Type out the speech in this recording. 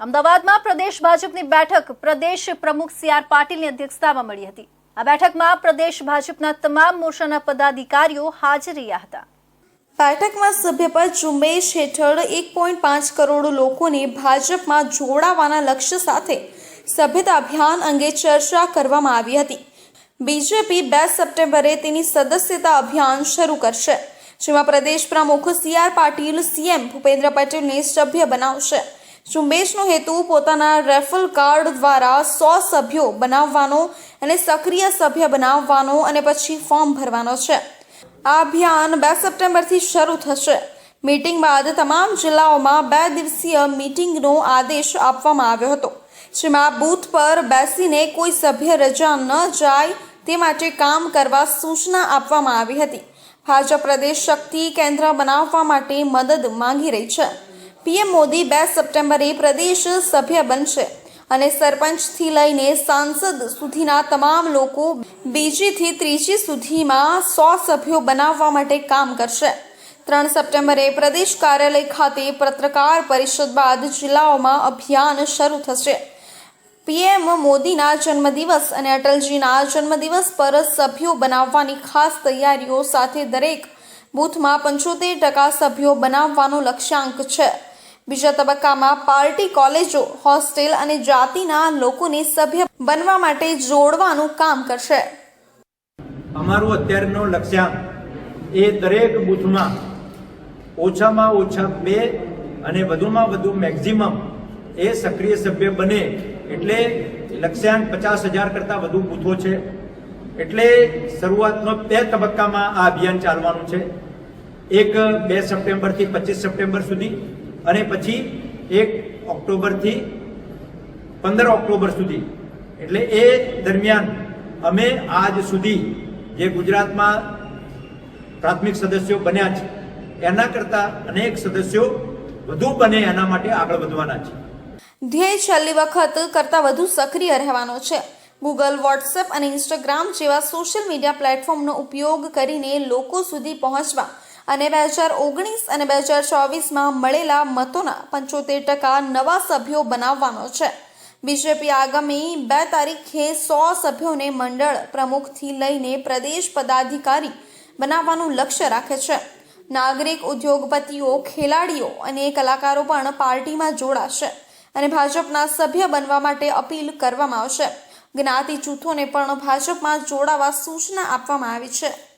અમદાવાદમાં પ્રદેશ ભાજપની બેઠક પ્રદેશ પ્રમુખ સી આર પાટીલની અધ્યક્ષતામાં મળી હતી. આ બેઠકમાં પ્રદેશ ભાજપના તમામ મોરચાના પદાધિકારીઓ હાજર રહ્યા હતા. બેઠકમાં સભ્યપદ ઝુંબેશ હેઠળ એક પોઈન્ટ પાંચ કરોડ લોકોને ભાજપમાં જોડાવાના લક્ષ્ય સાથે સભ્યતા અભિયાન અંગે ચર્ચા કરવામાં આવી હતી. બીજેપી બે સપ્ટેમ્બરે તેની સદસ્યતા અભિયાન શરૂ કરશે, જેમાં પ્રદેશ પ્રમુખ C R Patil, CM Bhupendra પટેલને સભ્ય બનાવશે. ઝુંબેશનો હેતુ પોતાના રેફલ કાર્ડ દ્વારા સો સભ્યો બનાવવાનો અને સક્રિય સભ્ય બનાવવાનો અને પછી ફોર્મ ભરવાનો છે. આ અભિયાન બે સપ્ટેમ્બરથી શરૂ થશે. મીટિંગ બાદ તમામ જિલ્લાઓમાં બે દિવસીય મીટિંગનો આદેશ આપવામાં આવ્યો હતો, જેમાં બૂથ પર બેસીને કોઈ સભ્ય રજા ન જાય તે માટે કામ કરવા સૂચના આપવામાં આવી હતી. ભાજપ પ્રદેશ શક્તિ કેન્દ્ર બનાવવા માટે મદદ માંગી રહી છે. પીએમ મોદી બે સપ્ટેમ્બરે પ્રદેશ સભ્ય બનશે અને સરપંચથી લઈને સાંસદ સુધીના તમામ લોકો બીજીથી ત્રીજી સુધીમાં સો સભ્યો બનાવવા માટે કામ કરશે. ત્રણ સપ્ટેમ્બરે પ્રદેશ કાર્યાલય ખાતે પત્રકાર પરિષદ બાદ જિલ્લાઓમાં અભિયાન શરૂ થશે. પીએમ મોદીના જન્મદિવસ અને અટલજીના જન્મદિવસ પર સભ્યો બનાવવાની ખાસ તૈયારીઓ સાથે દરેક બૂથમાં પંચોતેર ટકા સભ્યો બનાવવાનો લક્ષ્યાંક છે. બીજા તબક્કામાં પાર્ટી, કોલેજો, હોસ્ટેલ અને જાતિના લોકોને સભ્ય બનવા માટે જોડવાનું કામ કરશે. અમારું અત્યારનો લક્ષ્યાંક એ દરેક બૂથમાં ઓછામાં ઓછા બે અને વધુમાં વધુ મેક્ઝિમમ એ સક્રિય સભ્ય બને એટલે લક્ષ્યાંક પચાસ હજાર કરતાં વધુ બૂથો છે. એટલે શરૂઆતનો બે તબક્કામાં આ અભિયાન ચાલવાનું છે. એક બે સપ્ટેમ્બરથી પચીસ સપ્ટેમ્બર સુધી અને પછી એક ઓક્ટોબરથી પંદર ઓક્ટોબર સુધી. એટલે એ દરમિયાન અમે આજ સુધી જે ગુજરાતમાં પ્રાથમિક સદસ્યો બન્યા છે, એના કરતાં અનેક સદસ્યો વધુ બને એના માટે આગળ વધવાના છે. ધ્યેય છેલ્લી વખત કરતાં વધુ સક્રિય રહેવાનો છે. ગૂગલ વોટ્સએપ અને ઇન્સ્ટાગ્રામ જેવા સોશિયલ મીડિયા પ્લેટફોર્મનો ઉપયોગ કરીને લોકો સુધી પહોંચવા અને બે હજાર ઓગણીસ અને બે હજાર ચોવીસમાં મળેલા મતોના પંચોતેર ટકા નવા સભ્યો બનાવવાનો છે. બીજેપી આગામી બે તારીખે સો સભ્યોને મંડળ પ્રમુખથી લઈને પ્રદેશ પદાધિકારી બનાવવાનું લક્ષ્ય રાખે છે. નાગરિક ઉદ્યોગપતિઓ, ખેલાડીઓ અને કલાકારો પણ પાર્ટીમાં જોડાશે અને ભાજપના સભ્ય બનવા માટે અપીલ કરવામાં આવશે. જ્ઞાતિ જૂથોને પણ ભાજપમાં જોડાવા સૂચના આપવામાં આવી છે.